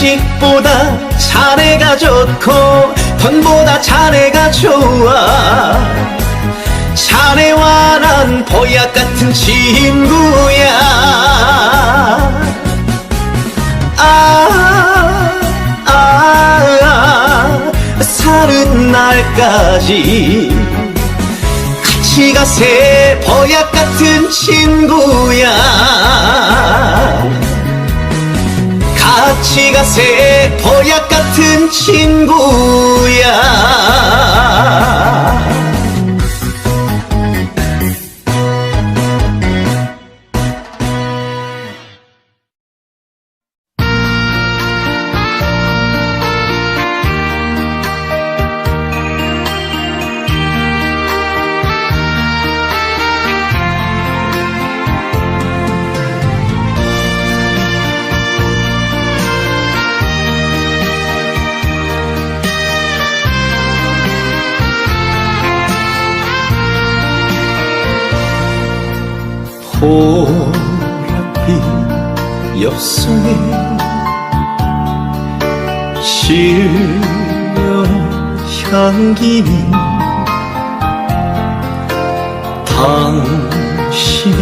자식보다 자네가 좋고 돈보다 자네가 좋아. 자네와 난 보약 같은 친구야. 아, 아, 아 사는 날까지 같이 가세. 보약 같은 친구야 같이 가세 보약 같은 친구야 향기는 당신의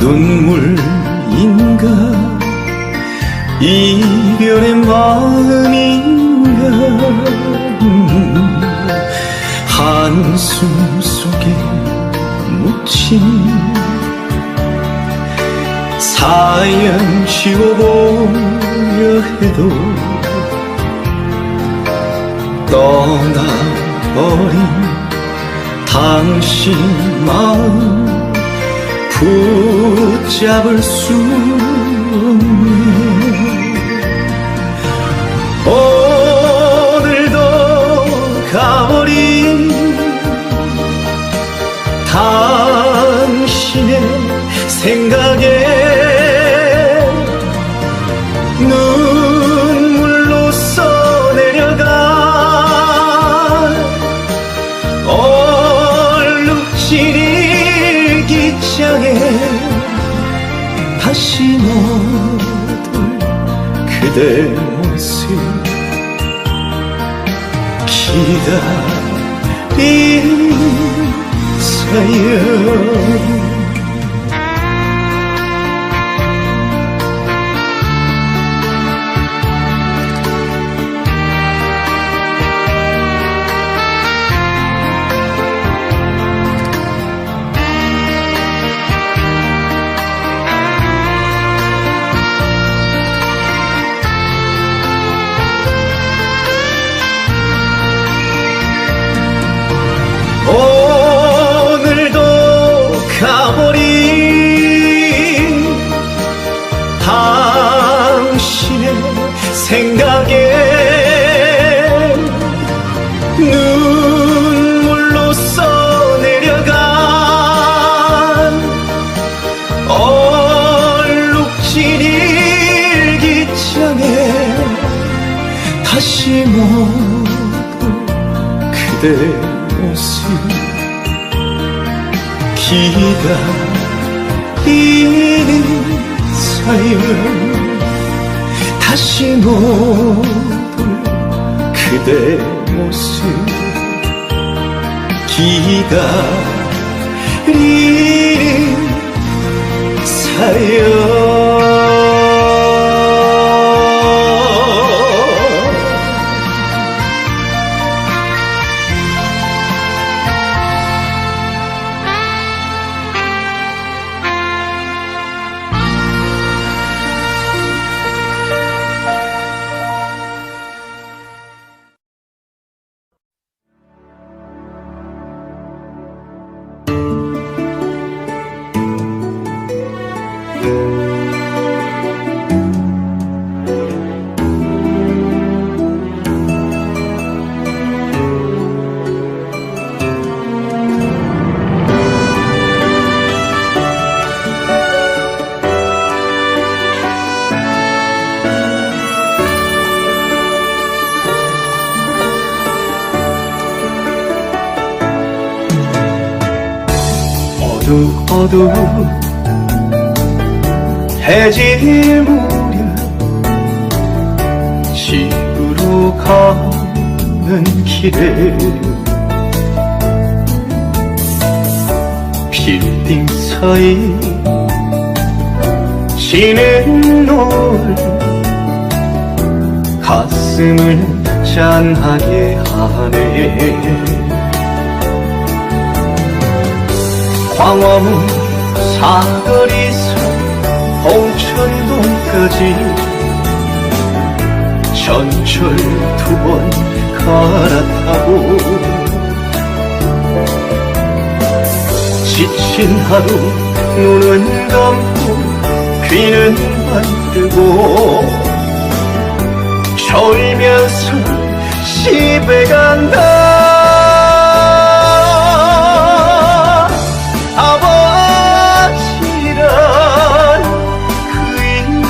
눈물인가? 이별의 마음인가? 음, 한숨 속에 묻힌 사연 지워보려 해도 떠나버린 당신 마음 붙잡을 수 그대 모습 기다린 사연 먹을 그대 모습 기다리는 사연. 다시 못볼 그대 모습 기다리는 사연 어둑 어둑 해질 무렵 집으로 가는 길에 빌딩 사이 지는 노을 가슴을 짠하게 하네 광화문 사거리에서 홍천동까지 전철 두 번 갈아타고 지친 하루 눈은 감고 귀는 만들고 졸면서 집에 간다 아버지란 그 이름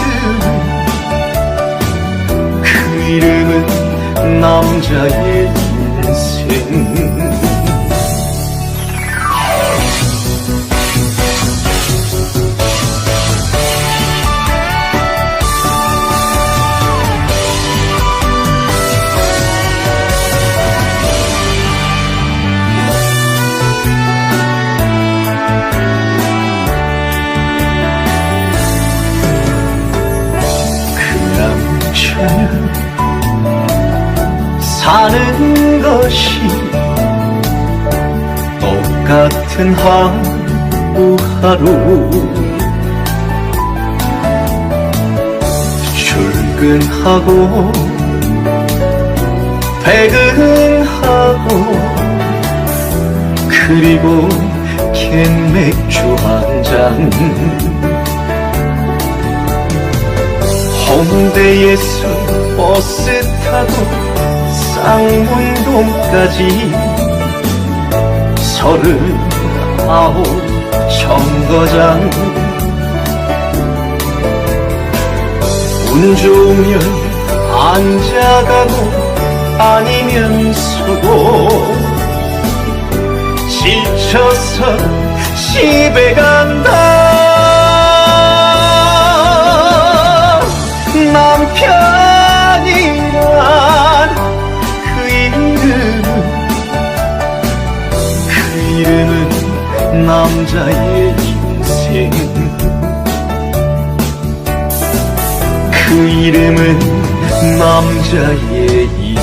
그 이름은 남자의 같은 하루하루. 출근하고 퇴근하고 그리고 캔 맥주 한 잔. 홍대에서 버스 타고 쌍문동까지 서른아홉 정거장. 운 좋으면 앉아가고 아니면 서고. 지쳐서 집에 간다. 남편이란 남자의 인생. 그 이름은 남자의 인생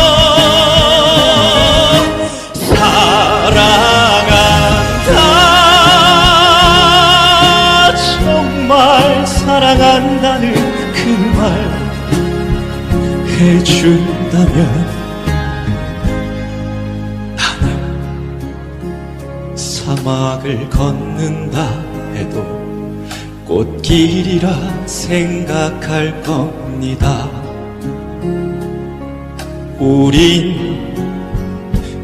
사랑한다는 그 말 해준다면 나는 사막을 걷는다 해도 꽃길이라 생각할 겁니다. 우린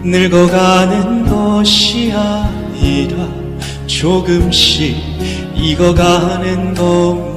늙어가는 것이 아니라 조금씩 익어가는 겁니다.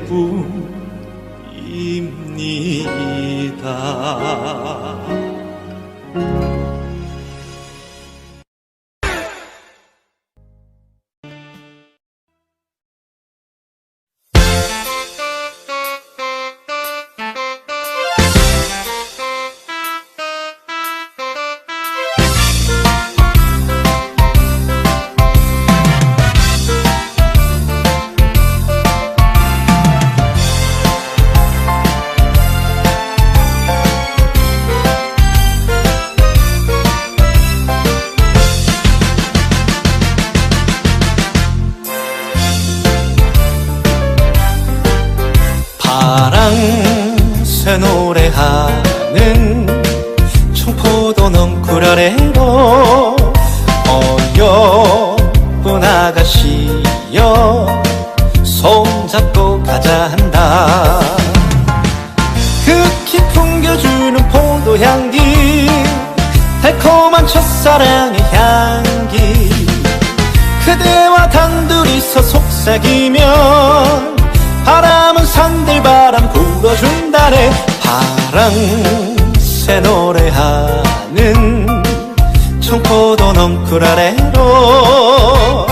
잡고 가자 한다. 극히 풍겨주는 포도향기 달콤한 첫사랑의 향기. 그대와 단둘이서 속삭이면 바람은 산들바람 불어준다네. 파랑새 노래하는 청포도 넝쿨 아래로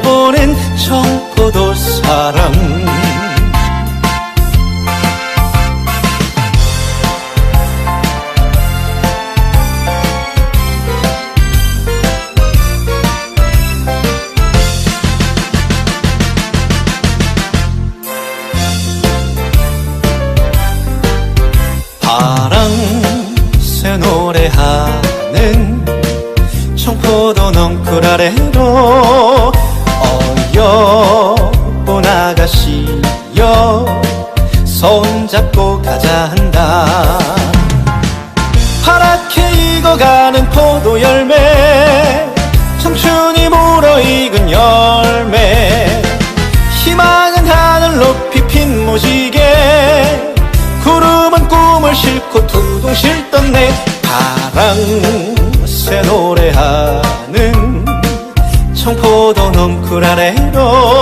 맺어보는 청포도 사랑 싫던 내 바람 새 노래하는 청포도 넝쿨 아래로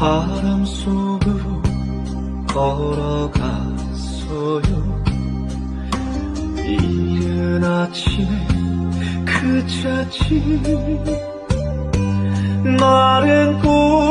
바람 속으로 걸어갔어요. 이른 아침에 그 자취 마른 꿈